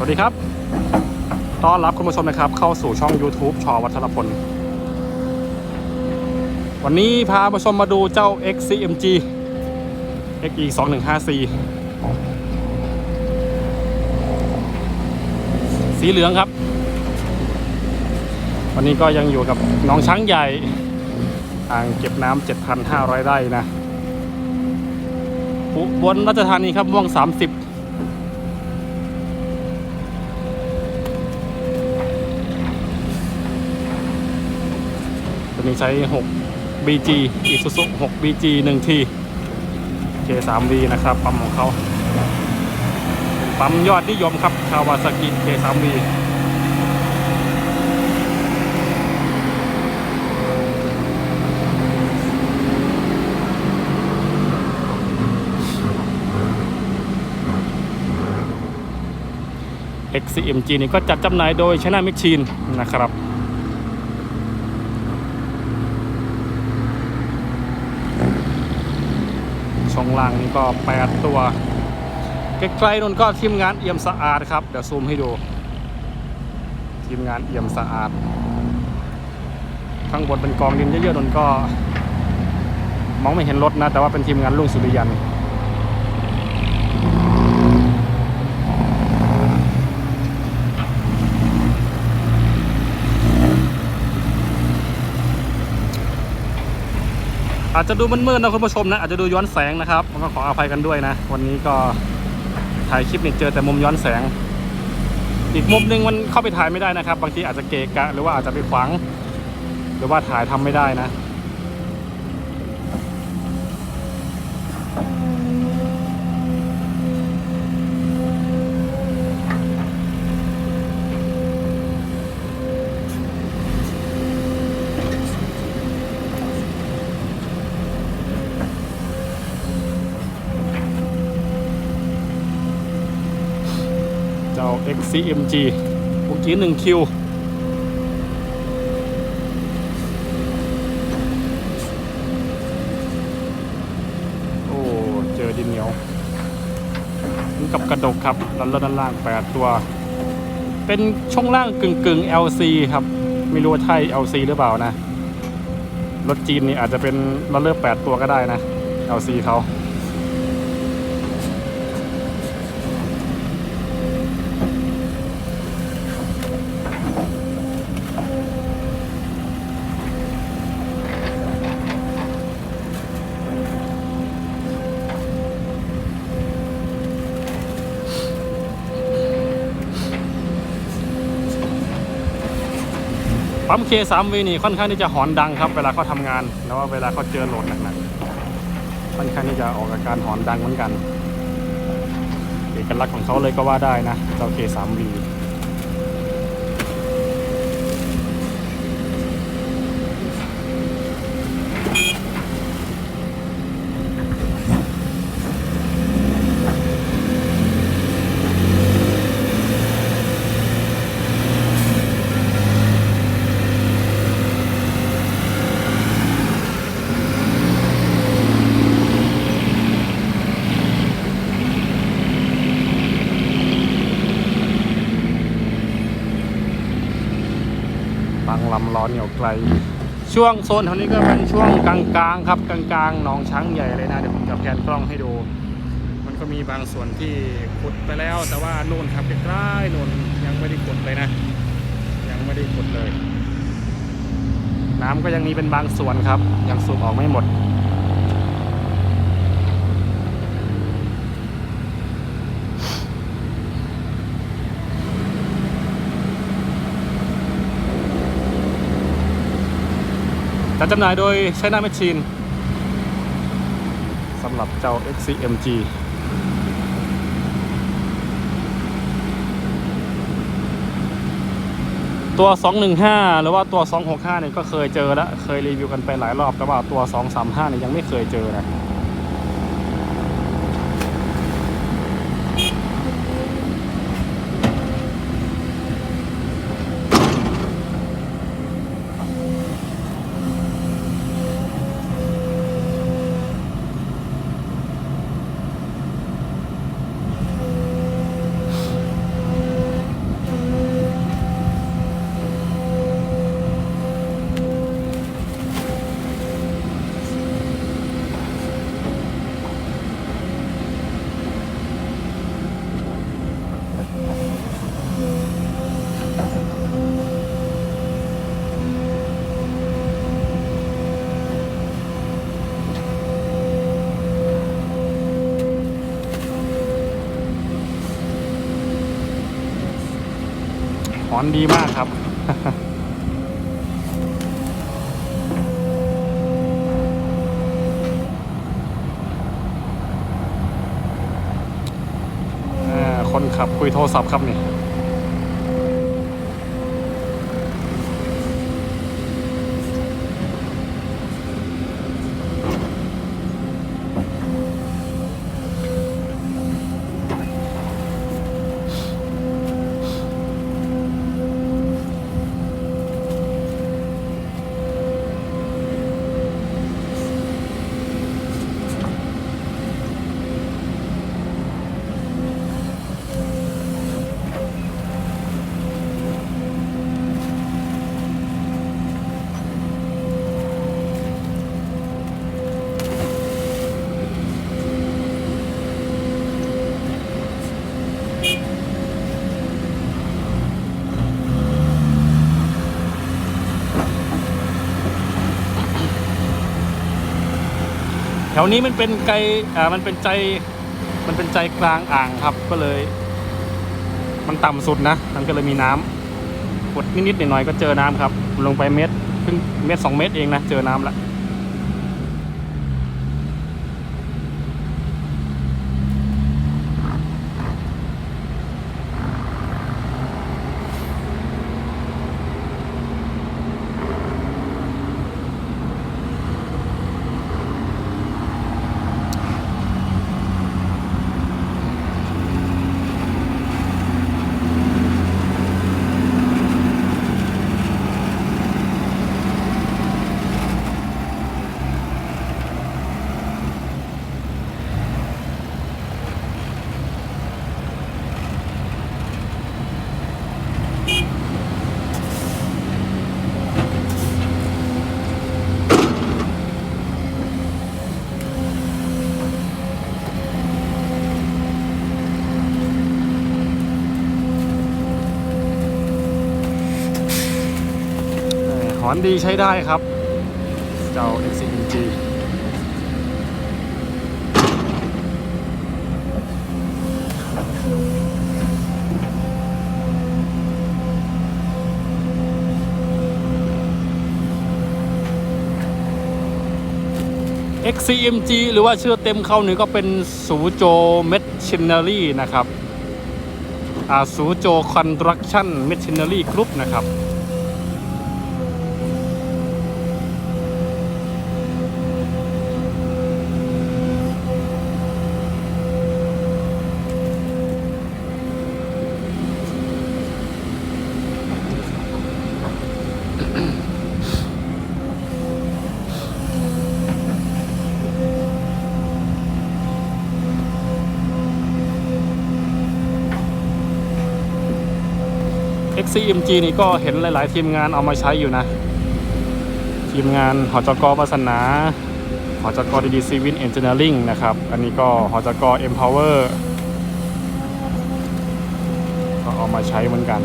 สวัสดีครับ ต้อนรับคุณผู้ชมนะครับ เข้าสู่ช่อง YouTube ชอวัฒนพล วันนี้พาผู้ชมมาดูเจ้า XCMG XE 2154สีเหลืองครับ วันนี้ก็ยังอยู่กับน้องช้างใหญ่อ่างเก็บน้ำ7,500 ไร่นะอุบนราชธานีครับม่วง 30 นี้ใช้ 6 BG Isuzu 6 BG 1T K3V นะครับ ปั๊มของเขา ปั๊มยอดนิยมครับ คาวาซากิ K3V เ XCMG นี่ก็จัดจำหน่ายโดย China Machine นะครับ ช่อง ล่างนี่ก็ 8 ตัวใกล้ๆนนก็ทีมงานเอี่ยมสะอาดครับเดี๋ยวซูมให้ดูทีมงานเอี่ยมสะอาด ข้างบนเป็นกองดินเยอะๆนนก็ มองไม่เห็นรถนะ แต่ว่าเป็นทีมงานลุงสุริยัน อาจจะดูมืดๆนะคุณผู้ชมนะอาจจะดูย้อนแสงนะครับมันก็ขออภัยกันด้วยนะ วันนี้ก็ถ่ายคลิปเนี่ยเจอแต่มุมย้อนแสง อีกมุมหนึ่งมันเข้าไปถ่ายไม่ได้นะครับ บางทีอาจจะเกะกะ หรือว่าอาจจะไปขวางหรือว่าถ่ายทำไม่ได้นะ XCMG เมื่อกี้1คิวโอ้ เจอดินเหนียวกับกระดกครับด้านล่างด้านล่าง 8 ตัว เป็นช่วงล่างกึ่งกึ่ง LC ครับ ไม่รู้ว่าใช่ LC หรือเปล่านะ รถจีนนี่อาจจะเป็นรถเลือก8ตัวก็ได้นะ LC เขา 3K 3V นี่ค่อนข้างที่จะหอนดังครับ เวลาเขาทำงานแล้วว่าเวลาเขาเจอโหลดหนักๆค่อนข้างที่จะออกอาการหอนดังเหมือนกันเอกลักษณ์ของเขาเลยก็ว่าได้นะ 3K 3V ลำร้อนเหนียวไกล ช่วงโซนแถวนี้ก็เป็นช่วงกลางๆครับกลางๆหนองช้างใหญ่เลยนะเดี๋ยวผมจะแพนกล้องให้ดู มันก็มีบางส่วนที่ขุดไปแล้ว แต่ว่านู่นครับใกล้ๆนู่นยังไม่ได้ขุดเลยนะ ยังไม่ได้ขุดเลย น้ำก็ยังมีเป็นบางส่วนครับยังสูบออกไม่หมด จัดจำหน่ายโดยใช้หน้าแมชชีนสำหรับเจ้า XCMG ตัว 215 หรือว่าตัว 265เนี่ยก็เคยเจอแล้ว เคยรีวิวกันไปหลายรอบแต่ว่าตัว 235เนี่ยยังไม่เคยเจอนะ อนดีมากครับอ่าคนขับคุยโทรศัพท์ครับนี่ ถวนี้มันเป็นไกลอ่ามันเป็นใจมันเป็นใจกลางอ่างครับก็เลย มันต่ำสุดนะ มันก็เลยมีน้ำกดนิดๆหน่อยๆก็เจอน้ำครับ ลงไปเมตรเพิ่งเมตรสองเมตรเองนะเจอน้ำละ อนดีใช้ได้ครับ เจ้า XCMG XCMG หรือว่าชื่อเต็มเขาหนึ่งก็เป็นสูโจเมชชินเนอรี่นะครับ อ่าสูโจคอนสตรักชั่นเมชชินเนอรี่กรุ๊ปนะครับ CMG นี่ก็เห็นหลาย ๆ ทีมงานเอามาใช้อยู่นะ ทีมงานหอจกปศนาหอจกดีดีซีวินเอนจิเนียริงนะครับ อันนี้ก็หอจก Empower ก็เอามาใช้เหมือนกัน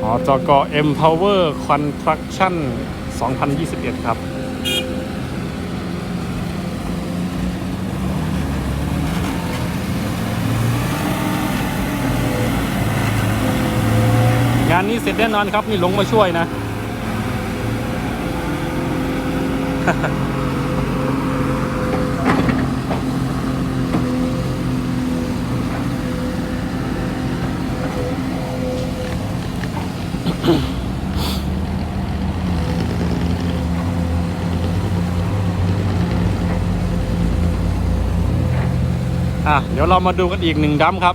หอจก Empower Construction 2021 ครับ งานนี้ เสร็จแน่นอนครับ นี่หลงมาช่วยนะ อะ เดี๋ยวเรามาดูกันอีกหนึ่งดัมครับ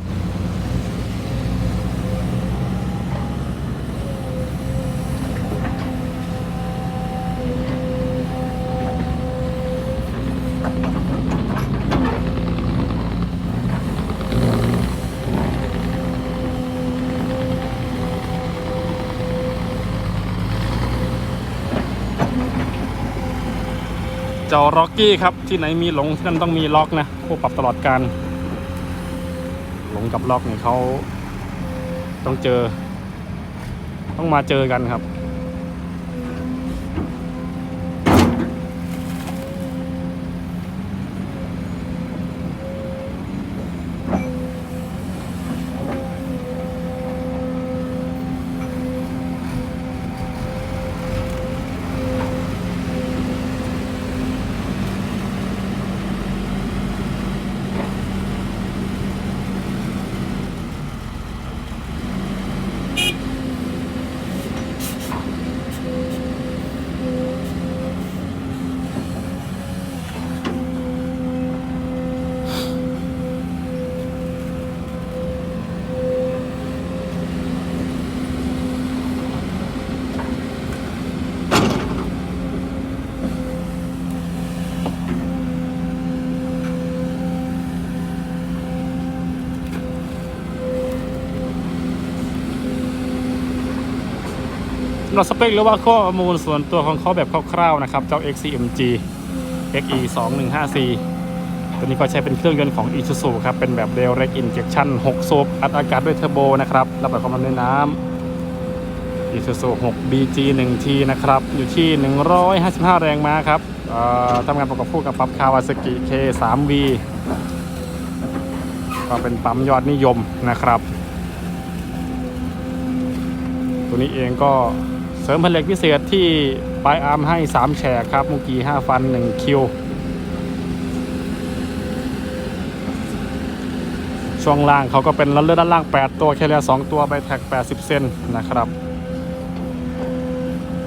เจ้าร็อกกี้ครับ ที่ไหนมีหลงที่นั่นต้องมีล็อกนะพวกปรับตลอดการ หลงกับล็อกเนี่ยเขาต้องเจอ ต้องมาเจอกันครับำหรับสเปคหรือว่าข้อมูลส่วนตัวของเขาแบบคร่าวๆนะครับ เจ้า XCMG XE 2154ตัวนี้ก็ใช้เป็นเครื่องยนต์ของ Isuzu ครับ เป็นแบบ Direct Injection 6สูบอัดอากาศด้วยเทอร์โบนะครับระบายความร้อนด้วยน้ำ Isuzu 6 BG 1T นะครับ อยู่ที่ 155 แรงม้าครับทำงานประกอบคู่กับปั๊ม Kawasaki K3V ก็เป็นปั๊มยอดนิยมนะครับ ตัวนี้เองก็ เสริมผลิตพิเศษที่ปลายอาร์มให้ 3 แฉกครับมุกี้5ฟัน 1 คิว ช่วงล่างเขาก็เป็นลันเลือด้านล่าง 8 ตัวแคเรีย2ตัวใบแท็ก 80 เซนนะครับ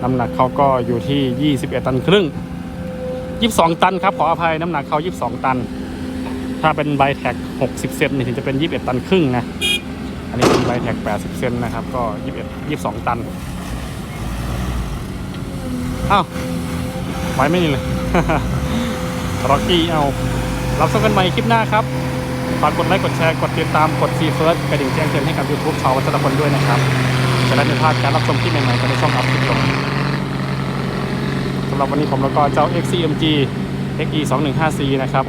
น้ำหนักเขาก็อยู่ที่ 21 ตันครึ่ง 22 ตันครับ ขออภัยน้ำหนักเขา 22 ตัน ถ้าเป็นใบแท็ก 60 เซนนี่ถึงจะเป็น 21 ตันครึ่งนะ อันนี้เป็นใบแท็ก 80 เซนนะครับ ก็ 21 22 ตัน อ้าวไว้ไม่นี่เลยร็อกกี้เอารับชมกันใหม่คลิปหน้าครับฝากกดไลค์กดแชร์กดติดตามกดซีเฟิร์สกระดิ่งแจ้งเตือนให้กับ YouTube ชาววัชรพลด้วยนะครับจะได้ไม่พลาดการรับชมคลิปใหม่ๆกันในช่องอัพคลิปลงสำหรับวันนี้ผมแล้วก็เจ้า XCMG XE 2154นะครับ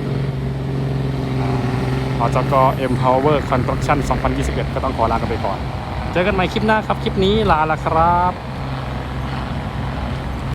อจก M Power Construction 2021 ก็ต้องขอลากันไปก่อน เจอกันใหม่คลิปหน้าครับ คลิปนี้ลาละครับ